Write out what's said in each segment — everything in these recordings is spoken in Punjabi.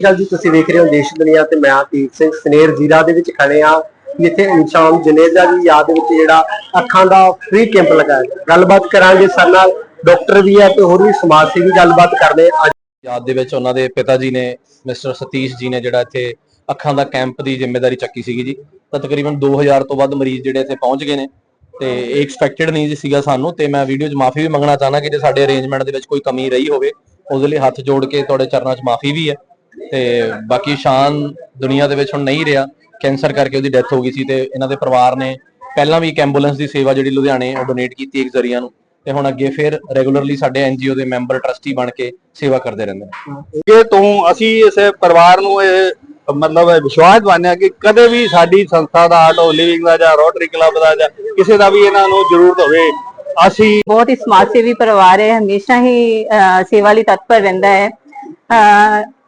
ਗੱਲ ਜੀ, ਤੁਸੀਂ ਵੇਖ ਰਹੇ ਹੋ ਦੇਸ਼ ਦੁਨੀਆ ਤੇ ਮੈਂ ਆਤੀਕ ਸਿੰਘ ਸਨੇਰ ਜ਼ੀਰਾ ਦੇ ਵਿੱਚ ਖੜੇ ਆ ਜਿੱਥੇ ਇਨਸ਼ਾਨ ਜਨੇਜਾ ਦੀ ਯਾਦ ਵਿੱਚ ਜਿਹੜਾ ਅੱਖਾਂ ਦਾ ਫ੍ਰੀ ਕੈਂਪ ਲਗਾਇਆ ਗੱਲਬਾਤ ਕਰਾਂਗੇ ਸਰ ਨਾਲ ਡਾਕਟਰ ਵੀ ਹੈ ਤੇ ਹੋਰ ਵੀ ਸਮਾਜ ਸੇਵੀ ਗੱਲਬਾਤ ਕਰਦੇ ਆ। ਯਾਦ ਦੇ ਵਿੱਚ ਉਹਨਾਂ ਦੇ ਪਿਤਾ ਜੀ ਨੇ, ਮਿਸਟਰ ਸਤੀਸ਼ ਜੀ ਨੇ ਜਿਹੜਾ ਇੱਥੇ ਅੱਖਾਂ ਦਾ ਕੈਂਪ ਦੀ ਜ਼ਿੰਮੇਵਾਰੀ ਚੱਕੀ ਸੀਗੀ ਜੀ। ਤਾਂ ਤਕਰੀਬਨ 2000 ਤੋਂ ਵੱਧ ਮਰੀਜ਼ ਜਿਹੜੇ ਇੱਥੇ ਪਹੁੰਚ ਗਏ ਨੇ ਤੇ ਇਹ ਐਕਸਪੈਕਟਡ ਨਹੀਂ ਜੀ ਸੀਗਾ ਸਾਨੂੰ ਤੇ ਮੈਂ ਵੀਡੀਓ 'ਚ ਮਾਫੀ ਵੀ ਮੰਗਣਾ ਚਾਹਨਾ ਕਿ ਜੇ ਸਾਡੇ ਅਰੇਂਜਮੈਂਟ ਦੇ ਵਿੱਚ ਕੋਈ ਕਮੀ ਰਹੀ ਹੋਵੇ ਉਹਦੇ ਲਈ ਹੱਥ ਜੋੜ ਕੇ ਤੁਹਾਡੇ ਚਰਨਾਂ 'ਚ ਮਾਫੀ ਵੀ ਹੈ। ਤੇ ਬਾਕੀ ਸ਼ਾਨ ਦੁਨੀਆ ਦੇ ਵਿੱਚ ਹੁਣ ਨਹੀਂ ਰਿਹਾ। ਕੈਂਸਰ ਕਰਕੇ ਉਹਦੀ ਡੈਥ ਹੋ ਗਈ ਸੀ ਤੇ ਇਹਨਾਂ ਦੇ ਪਰਿਵਾਰ ਨੇ ਪਹਿਲਾਂ ਵੀ ਇੱਕ ਐਂਬੂਲੈਂਸ ਦੀ ਸੇਵਾ ਜਿਹੜੀ ਲੁਧਿਆਣੇ ਉਹ ਡੋਨੇਟ ਕੀਤੀ ਇੱਕ ਜ਼ਰੀਆ ਨੂੰ ਤੇ ਹੁਣ ਅੱਗੇ ਫਿਰ ਰੈਗੂਲਰਲੀ ਸਾਡੇ ਐਨਜੀਓ ਦੇ ਮੈਂਬਰ ਟਰਸਟੀ ਬਣ ਕੇ ਸੇਵਾ ਕਰਦੇ ਰਹਿੰਦੇ ਨੇ। ਕਿ ਤੋਂ ਅਸੀਂ ਇਸ ਪਰਿਵਾਰ ਨੂੰ ਇਹ ਮਤਲਬ ਵਿਸ਼ਵਾਸ ਹਾਂ ਕਿ ਕਦੇ ਵੀ ਸਾਡੀ ਸੰਸਥਾ ਦਾ ਆਰਟ ਆਫ ਲਿਵਿੰਗ ਦਾ ਜਾਂ ਰੋਟਰੀ ਕਲੱਬ ਦਾ ਜਾਂ ਕਿਸੇ ਦਾ ਵੀ ਇਹਨਾਂ ਨੂੰ ਜ਼ਰੂਰਤ ਹੋਵੇ ਅਸੀਂ ਬਹੁਤ ਹੀ ਸਮਾਜ ਸੇਵੀ ਪਰਿਵਾਰ ਹੈ ਹਮੇਸ਼ਾ ਹੀ ਸੇਵਾ ਲਈ ਤਤਪਰ ਰਹਿੰਦਾ ਹੈ।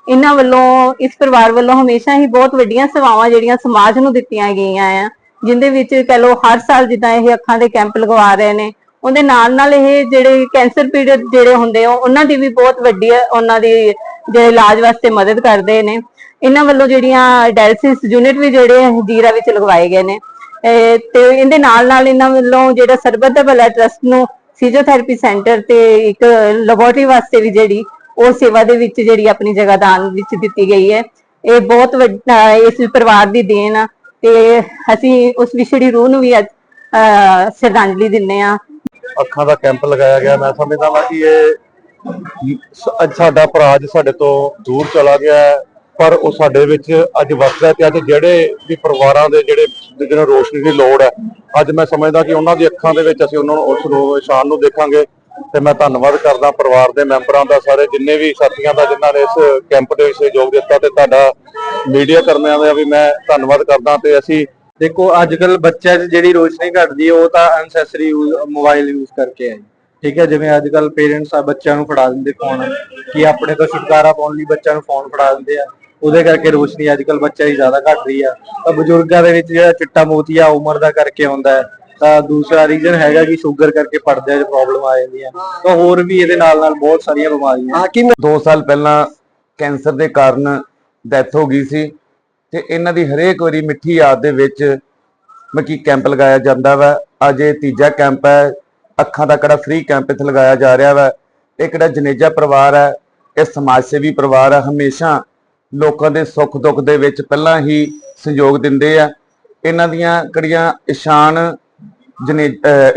ਇਹਨਾਂ ਵੱਲੋਂ, ਇਸ ਪਰਿਵਾਰ ਵੱਲੋਂ ਹਮੇਸ਼ਾ ਹੀ ਬਹੁਤ ਵੱਡੀਆਂ ਸੇਵਾਵਾਂ ਜਿਹੜੀਆਂ ਸਮਾਜ ਨੂੰ ਦਿੱਤੀਆਂ ਗਈਆਂ ਆ, ਜਿੰਦੇ ਵਿੱਚ ਕਹ ਲੋ ਹਰ ਸਾਲ ਜਿੱਦਾਂ ਇਹ ਅੱਖਾਂ ਦੇ ਕੈਂਪ ਲਗਵਾ ਰਹੇ ਨੇ, ਉਹਦੇ ਨਾਲ ਨਾਲ ਇਹ ਜਿਹੜੇ ਕੈਂਸਰ ਪੀੜਤ ਜਿਹੜੇ ਹੁੰਦੇ ਆ, ਉਹਨਾਂ ਦੀ ਵੀ ਬਹੁਤ ਵੱਡੀ, ਉਹਨਾਂ ਦੀ ਜਿਹੜੇ ਇਲਾਜ ਵਾਸਤੇ ਮਦਦ ਕਰਦੇ ਨੇ। ਇਹਨਾਂ ਵੱਲੋਂ ਜਿਹੜੀਆਂ ਡਾਇਲਿਸਿਸ ਯੂਨਿਟ ਵੀ ਜਿਹੜੇ ਜੀਰਾ ਵਿੱਚ ਲਗਵਾਏ ਗਏ ਨੇ ਤੇ ਇਹਦੇ ਨਾਲ ਨਾਲ ਇਹਨਾਂ ਵੱਲੋਂ ਜਿਹੜਾ ਸਰਬੱਤ ਦਾ ਭਲਾ ਟਰਸਟ ਨੂੰ ਫਿਜ਼ੀਓਥੈਰੇਪੀ ਸੈਂਟਰ ਤੇ ਇੱਕ ਲੈਬੋਰਟਰੀ ਵਾਸਤੇ ਵੀ ਜਿਹੜੀ ਉਹ ਸੇਵਾ ਦੇ ਵਿੱਚ ਜਿਹੜੀ ਆਪਣੀ ਜਗ੍ਹਾ ਦਾਨ ਵਿੱਚ ਦਿੱਤੀ ਗਈ ਹੈ। ਇਹ ਬਹੁਤ ਵੱਡਾ ਇਸ ਪਰਿਵਾਰ ਦੀ ਦੇਣ ਆ ਤੇ ਅਸੀਂ ਉਸ ਵਿਛੜੀ ਰੂਹ ਨੂੰ ਵੀ ਅੱਜ ਸ਼ਰਧਾਂਜਲੀ ਦਿੰਨੇ ਆ ਅੱਖਾਂ ਦਾ ਕੈਂਪ ਲਗਾਇਆ ਗਿਆ। ਮੈਂ ਸਮਝਦਾ ਹਾਂ ਕਿ ਇਹ ਅੱਜ ਸਾਡਾ ਭਰਾ ਅੱਜ ਸਾਡੇ ਤੋਂ ਦੂਰ ਚਲਾ ਗਿਆ ਹੈ, ਪਰ ਉਹ ਸਾਡੇ ਵਿੱਚ ਅੱਜ ਵਸਦਾ ਹੈ ਤੇ ਅੱਜ ਜਿਹੜੇ ਵੀ ਪਰਿਵਾਰਾਂ ਦੇ ਜਿਹੜੇ ਜਿਹਨਾਂ ਰੋਸ਼ਨੀ ਦੀ ਲੋੜ ਹੈ ਅੱਜ ਮੈਂ ਸਮਝਦਾ ਕਿ ਉਹਨਾਂ ਦੀ ਅੱਖਾਂ ਦੇ ਵਿੱਚ ਅਸੀਂ ਉਹਨਾਂ ਨੂੰ ਉਸ ਨੂੰ ਸ਼ਾਨ ਨੂੰ ਦੇਖਾਂਗੇ। ਤੇ ਮੈਂ ਧੰਨਵਾਦ ਕਰਦਾ ਪਰਿਵਾਰ ਦੇ ਮੈਂਬਰਾਂ ਦਾ, ਸਾਰੇ ਜਿੰਨੇ ਵੀ ਸਾਥੀਆਂ ਦਾ, ਜਿਨ੍ਹਾਂ ਨੇ ਇਸ ਕੈਂਪ ਦੇ ਵਿੱਚ ਸਹਿਯੋਗ ਦਿੱਤਾ ਤੇ ਤੁਹਾਡਾ ਮੀਡੀਆ ਕਰਮਿਆਂ ਦਾ ਵੀ ਮੈਂ ਧੰਨਵਾਦ ਕਰਦਾ ਤੇ ਅਸੀਂ ਦੇਖੋ ਅੱਜ ਕੱਲ ਬੱਚਿਆਂ 'ਚ ਜਿਹੜੀ ਰੋਸ਼ਨੀ ਘਟਦੀ ਉਹ ਤਾਂ ਅਨਸੈਸਰੀ ਮੋਬਾਈਲ ਯੂਜ਼ ਕਰਕੇ ਹੈ ਠੀਕ ਹੈ, ਜਿਵੇਂ ਅੱਜ ਕੱਲ ਪੇਰੈਂਟਸ ਆ ਬੱਚਿਆਂ ਨੂੰ ਫੜਾ ਦਿੰਦੇ ਫੋਨ ਕਿ ਆਪਣੇ ਤੋਂ ਛੁਟਕਾਰਾ ਪਾਉਣ ਲਈ ਬੱਚਿਆਂ ਨੂੰ ਫੋਨ ਫੜਾ ਦਿੰਦੇ ਆ। ਉਹਦੇ ਕਰਕੇ ਰੋਸ਼ਨੀ ਅੱਜ ਕੱਲ ਬੱਚਿਆਂ ਦੀ ਜ਼ਿਆਦਾ ਘਟ ਰਹੀ ਆ। ਤਾਂ ਬਜ਼ੁਰਗਾਂ ਦੇ ਵਿੱਚ ਜਿਹੜਾ ਚਿੱਟਾ ਮੋਤੀਆ ਉਮਰ ਦਾ ਕਰਕੇ ਹੁੰਦਾ ਹੈ ਤਾਂ ਦੂਸਰਾ ਰੀਜ਼ਨ ਹੈਗਾ ਕਿ ਸ਼ੂਗਰ ਕਰਕੇ ਪਰਦਿਆਂ 'ਚ ਪ੍ਰੋਬਲਮ ਆ ਜਾਂਦੀ ਹੈ ਤਾਂ ਹੋਰ ਵੀ ਇਹਦੇ ਨਾਲ ਨਾਲ ਬਹੁਤ ਸਾਰੀਆਂ ਬਿਮਾਰੀਆਂ ਹਾਂ ਕਿ 2 ਸਾਲ ਪਹਿਲਾਂ ਕੈਂਸਰ ਦੇ ਕਾਰਨ ਡੈਥ ਹੋ ਗਈ ਸੀ ਤੇ ਇਹਨਾਂ ਦੀ ਹਰੇਕ ਵਾਰੀ ਮਿੱਠੀ ਯਾਦ ਦੇ ਵਿੱਚ ਮੱਕੀ ਕੈਂਪ ਲਗਾਇਆ ਜਾਂਦਾ ਵਾ। ਅੱਜ ਇਹ ਤੀਜਾ ਕੈਂਪ ਹੈ। ਅੱਖਾਂ ਦਾ ਕਿਹੜਾ ਫ੍ਰੀ ਕੈਂਪ ਇੱਥੇ ਲਗਾਇਆ ਜਾ ਰਿਹਾ ਵਾ। ਇਹ ਕਿਹੜਾ ਜਨੇਜਾ ਪਰਿਵਾਰ ਹੈ। ਇਹ ਸਮਾਜ ਸੇਵੀ ਪਰਿਵਾਰ ਹੈ। ਹਮੇਸ਼ਾ ਲੋਕਾਂ ਦੇ ਸੁੱਖ ਦੁੱਖ ਦੇ ਵਿੱਚ ਪਹਿਲਾਂ ਹੀ ਸਹਿਯੋਗ ਦਿੰਦੇ ਆ। ਇਹਨਾਂ ਦੀਆਂ ਕਿਹੜੀਆਂ ਇਸ਼ਾਨ ਜਨੇ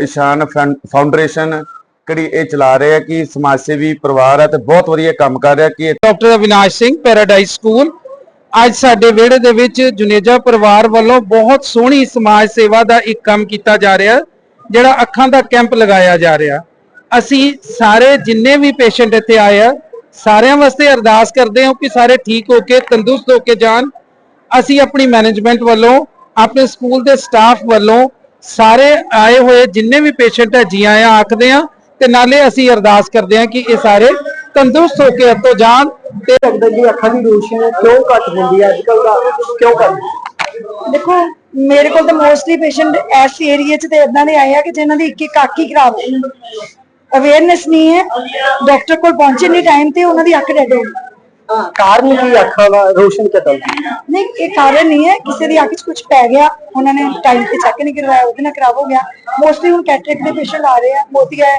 ਇਸ਼ਾਨ ਫਾਊਂਡੇਸ਼ਨ ਕਿਹੜੀ ਇਹ ਚਲਾ ਰਹੇ ਆ, ਕਿ ਸਮਾਜ ਸੇਵੀ ਪਰਿਵਾਰ ਹੈ ਤੇ ਬਹੁਤ ਵਧੀਆ ਕੰਮ ਕਰ ਰਿਹਾ, ਕਿ doctor Avinash Singh paradise school ਅੱਜ ਸਾਡੇ ਵਿਹੜੇ ਦੇ ਵਿੱਚ ਜੁਨੇਜਾ ਪਰਿਵਾਰ ਵੱਲੋਂ ਬਹੁਤ ਸੋਹਣੀ ਸਮਾਜ ਸੇਵਾ ਦਾ ਇੱਕ ਕੰਮ ਕੀਤਾ ਜਾ ਰਿਹਾ, ਜਿਹੜਾ ਅੱਖਾਂ ਦਾ ਕੈਂਪ ਲਗਾਇਆ ਜਾ ਰਿਹਾ। ਅਸੀਂ ਸਾਰੇ ਜਿੰਨੇ ਵੀ ਪੇਸ਼ੈਂਟ ਇੱਥੇ ਆਏ ਆ, ਸਾਰਿਆਂ ਵਾਸਤੇ ਅਰਦਾਸ ਕਰਦੇ ਹਾਂ ਕਿ ਸਾਰੇ ਠੀਕ ਹੋ ਕੇ, ਤੰਦਰੁਸਤ ਹੋ ਕੇ ਜਾਣ। ਅਸੀਂ ਆਪਣੀ ਮੈਨੇਜਮੈਂਟ ਵੱਲੋਂ, ਆਪਣੇ ਸਕੂਲ ਦੇ ਸਟਾਫ ਵੱਲੋਂ ਸਾਰੇ ਆਏ ਹੋਏ ਜਿੰਨੇ ਵੀ ਪੇਸ਼ੈਂਟ ਹੈ ਜੀ ਆਇਆਂ ਆਖਦੇ ਆ ਤੇ ਨਾਲੇ ਅਸੀਂ ਅਰਦਾਸ ਕਰਦੇ ਹਾਂ ਕਿ ਇਹ ਸਾਰੇ ਤੰਦਰੁਸਤ ਹੋ ਕੇ ਇੱਥੋਂ ਜਾਣ ਤੇ ਲੱਗਦਾ ਜੀ ਅੱਖਾਂ ਦੀ ਰੋਸ਼ਨੀ ਕਿਉਂ ਘੱਟ ਹੁੰਦੀ ਹੈ? ਅੱਜ ਕੱਲ ਦਾ ਕਿਉਂ ਘੱਟ ਦੇਖੋ ਮੇਰੇ ਕੋਲ ਤਾਂ ਮੋਸਟਲੀ ਪੇਸ਼ੈਂਟ ਐਸ ਏਰੀਆ 'ਚ ਤੇ ਇਦਾਂ ਦੇ ਆਏ ਆ ਕਿ ਜਿਨ੍ਹਾਂ ਦੀ ਇੱਕ ਇੱਕ ਅੱਖ ਹੀ ਖਰਾਬ ਹੈ ਅਵੇਅਰਨੈਸ ਨਹੀਂ ਹੈ। ਡਾਕਟਰ ਕੋਲ ਪਹੁੰਚੇ ਨਹੀਂ ਟਾਈਮ ਤੇ ਉਹਨਾਂ ਦੀ ਅੱਖ ਡੈਡ ਹੋ ਗਈ। ਕਾਰਨ ਕੀ ਅੱਖਾਂ ਦਾ? ਰੋਸ਼ਨੀ ਘਟਣ ਦਾ? ਨਹੀਂ ਇਹ ਕਾਰਨ ਨਹੀਂ ਹੈ। ਕਿਸੇ ਦੀ ਅੱਖ 'ਚ ਕੁਝ ਪੈ ਗਿਆ ਉਹਨਾਂ ਨੇ ਟਾਈਮ ਤੇ ਚੈੱਕ ਨਹੀਂ ਕਰਵਾਇਆ ਉਹਦੇ ਨਾਲ ਖਰਾਬ ਹੋ ਗਿਆ। ਮੋਸਟਲੀ ਹੁਣ ਕੈਟਰੈਕਟ ਦੇ ਪੇਸ਼ੈਂਟ ਆ ਰਹੇ ਆ ਮੋਤੀਆ ਹੈ।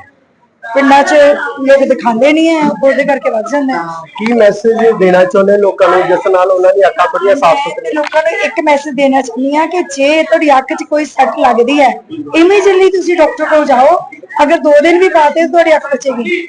ਪਿੰਡਾਂ 'ਚ ਲੋਕ ਦਿਖਾਉਂਦੇ ਨਹੀਂ ਹੈ ਉਹਦੇ ਕਰਕੇ ਵੱਧ ਜਾਂਦਾ ਕੀ ਮੈਸੇਜ ਦੇਣਾ ਚਾਹੁੰਦੇ ਲੋਕਾਂ ਨੂੰ ਜਿਸ ਨਾਲ ਉਹਨਾਂ ਦੀ ਅੱਖਾਂ ਥੋੜੀਆਂ ਸਾਫ਼ ਸੁਥਰੀਆਂ? ਲੋਕਾਂ ਨੂੰ ਇੱਕ ਮੈਸੇਜ ਦੇਣਾ ਚਾਹੁੰਦੀ ਹਾਂ ਕਿ ਜੇ ਤੁਹਾਡੀ ਅੱਖ 'ਚ ਕੋਈ ਸੱਟ ਲੱਗਦੀ ਹੈ ਇਮੀਡੀਏਟਲੀ ਤੁਸੀਂ ਡਾਕਟਰ ਕੋਲ ਜਾਓ। ਅਗਰ 2 ਦਿਨ ਵੀ ਬਾਅਦ ਹੈ ਤੁਹਾਡੀ ਅੱਖ ਬਚੇਗੀ।